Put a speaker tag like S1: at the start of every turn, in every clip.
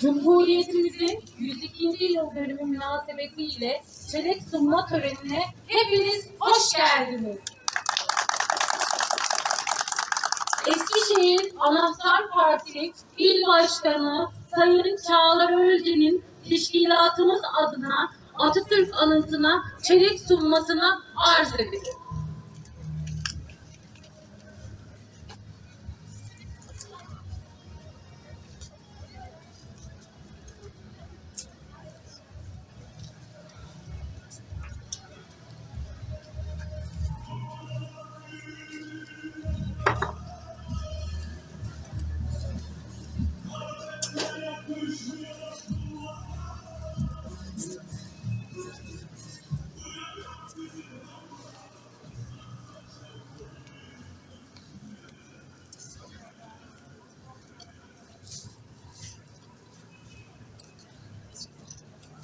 S1: Cumhuriyetimizin 102. yıl dönümü münasebetiyle çelenk sunma törenine hepiniz hoş geldiniz. Eskişehir Anahtar Parti İl Başkanı Sayın Çağlar Özcan'ın teşkilatımız adına Atatürk anıtına çelenk sunmasını arz ederim.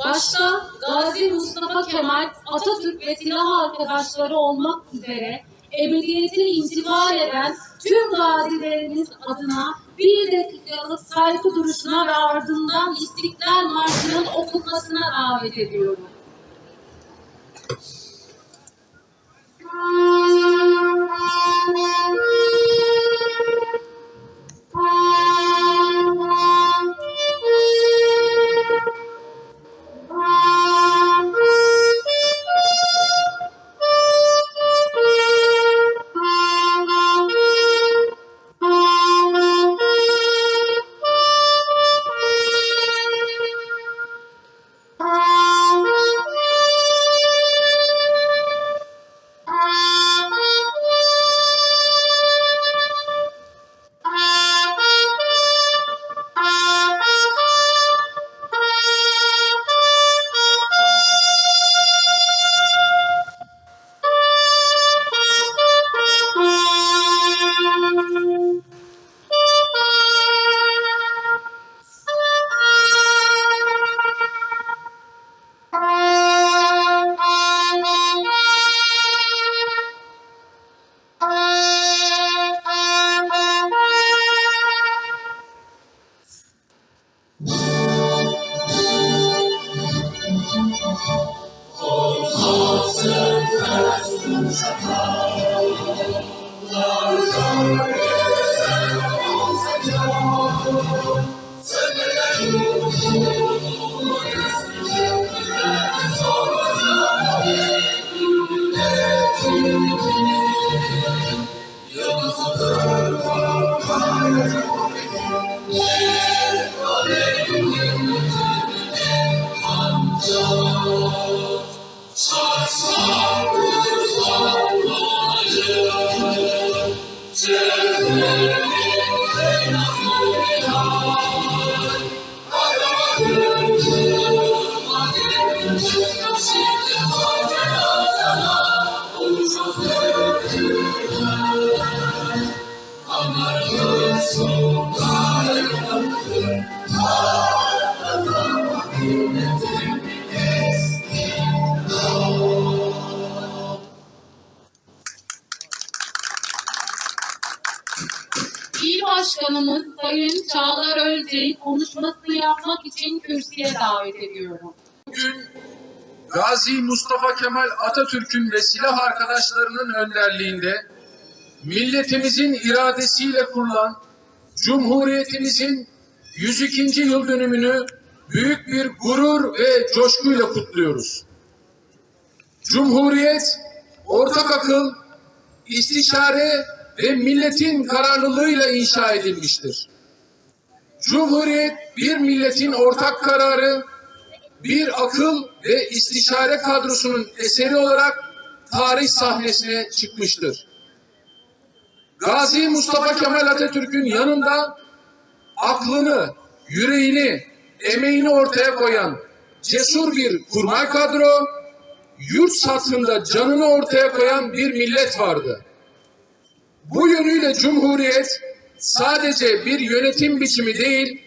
S1: Başta Gazi Mustafa Kemal Atatürk ve silah arkadaşları olmak üzere ebediyete intibar eden tüm gazilerimiz adına bir dakikalık saygı duruşuna ve ardından İstiklal Marşı'nın okunmasına davet ediyorum. Thank you. İl Başkanımız Sayın Çağlar Özce'yi konuşmasını yapmak için kürsüye davet ediyorum.
S2: Bugün Gazi Mustafa Kemal Atatürk'ün ve silah arkadaşlarının önderliğinde milletimizin iradesiyle kurulan Cumhuriyetimizin 102. yıl dönümünü büyük bir gurur ve coşkuyla kutluyoruz. Cumhuriyet ortak akıl, istişare ve milletin kararlılığıyla inşa edilmiştir. Cumhuriyet bir milletin ortak kararı, bir akıl ve istişare kadrosunun eseri olarak tarih sahnesine çıkmıştır. Gazi Mustafa Kemal Atatürk'ün yanında aklını, yüreğini, emeğini ortaya koyan cesur bir kurmay kadro, yurt satında canını ortaya koyan bir millet vardı. Bu yönüyle Cumhuriyet sadece bir yönetim biçimi değil,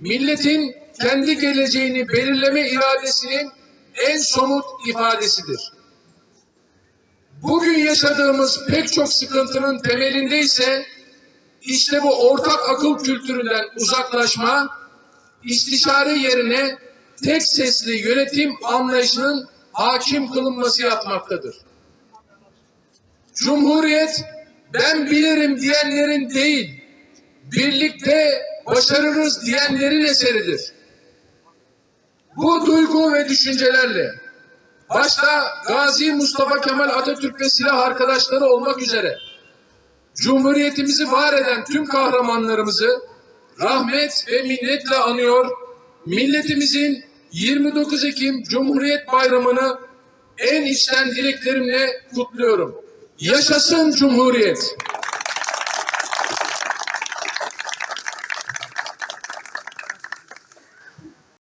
S2: milletin kendi geleceğini belirleme iradesinin en somut ifadesidir. Bugün yaşadığımız pek çok sıkıntının temelinde ise işte bu ortak akıl kültüründen uzaklaşma, istişare yerine tek sesli yönetim anlayışının hakim kılınması yatmaktadır. Cumhuriyet ben bilirim diyenlerin değil, birlikte başarırız diyenlerin eseridir. Bu duygu ve düşüncelerle başta Gazi Mustafa Kemal Atatürk ve silah arkadaşları olmak üzere Cumhuriyetimizi var eden tüm kahramanlarımızı rahmet ve minnetle anıyor. Milletimizin 29 Ekim Cumhuriyet Bayramı'nı en içten dileklerimle kutluyorum. Yaşasın Cumhuriyet!